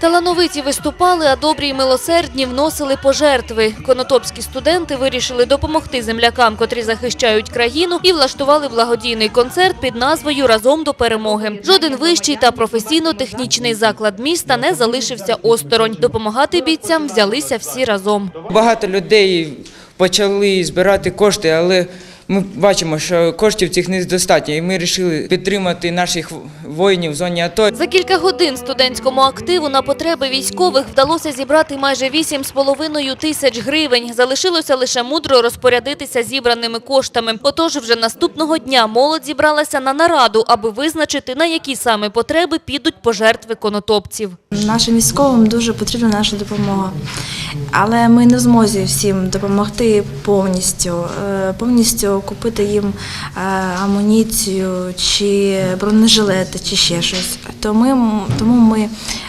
Талановиті виступали, а добрі й милосердні вносили пожертви. Конотопські студенти вирішили допомогти землякам, котрі захищають країну, і влаштували благодійний концерт під назвою Разом до перемоги. Жоден вищий та професійно-технічний заклад міста не залишився осторонь. Допомагати бійцям взялися всі разом. Багато людей почали збирати кошти, але ми бачимо, що коштів цих недостатньо, і ми вирішили підтримати наших воїнів в зоні АТО. За кілька годин студентському активу на потреби військових вдалося зібрати майже 8,5 тисяч гривень. Залишилося лише мудро розпорядитися зібраними коштами. Отож, вже наступного дня молодь зібралася на нараду, аби визначити, на які саме потреби підуть пожертви конотопців. Нашим військовим дуже потрібна наша допомога, але ми не в змозі всім допомогти повністю, Е, повністю купити їм е, амуніцію чи бронежилети, чи ще щось. Тому, тому ми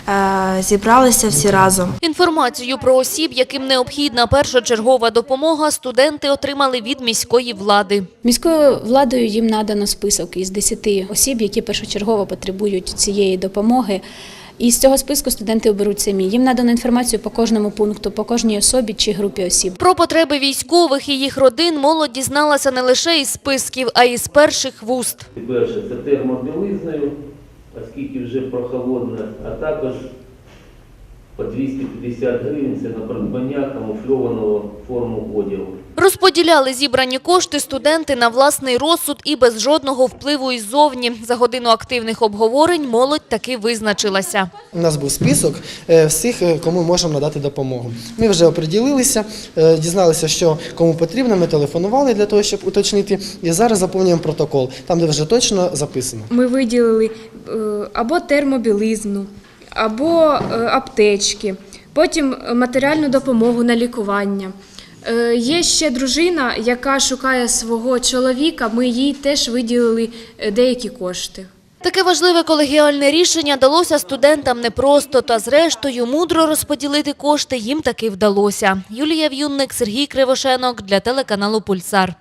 е, зібралися всі разом. Інформацію про осіб, яким необхідна першочергова допомога, студенти отримали від міської влади. Міською владою їм надано список із 10 осіб, які першочергово потребують цієї допомоги. І з цього списку студенти оберуть самі. Їм надано інформацію по кожному пункту, по кожній особі чи групі осіб. Про потреби військових і їх родин молодь дізналася не лише із списків, а й з перших вуст. Перше, це термобілизною, оскільки вже прохолодно, а також по 250 гривень це на придбання камуфльованого форму одягу. Розподіляли зібрані кошти студенти на власний розсуд і без жодного впливу іззовні. За годину активних обговорень молодь таки визначилася. У нас був список е, всіх, е, кому можемо надати допомогу. Ми вже оприділилися, е, дізналися, що кому потрібно. Ми телефонували для того, щоб уточнити. І зараз заповнюємо протокол, там де вже точно записано. Ми виділили або термобілизну, або аптечки, потім матеріальну допомогу на лікування. Е, Є ще дружина, яка шукає свого чоловіка. Ми їй теж виділили е, деякі кошти. Таке важливе колегіальне рішення далося студентам непросто, та зрештою мудро розподілити кошти їм таки вдалося. Юлія В'юнник, Сергій Кривошенок для телеканалу Пульсар.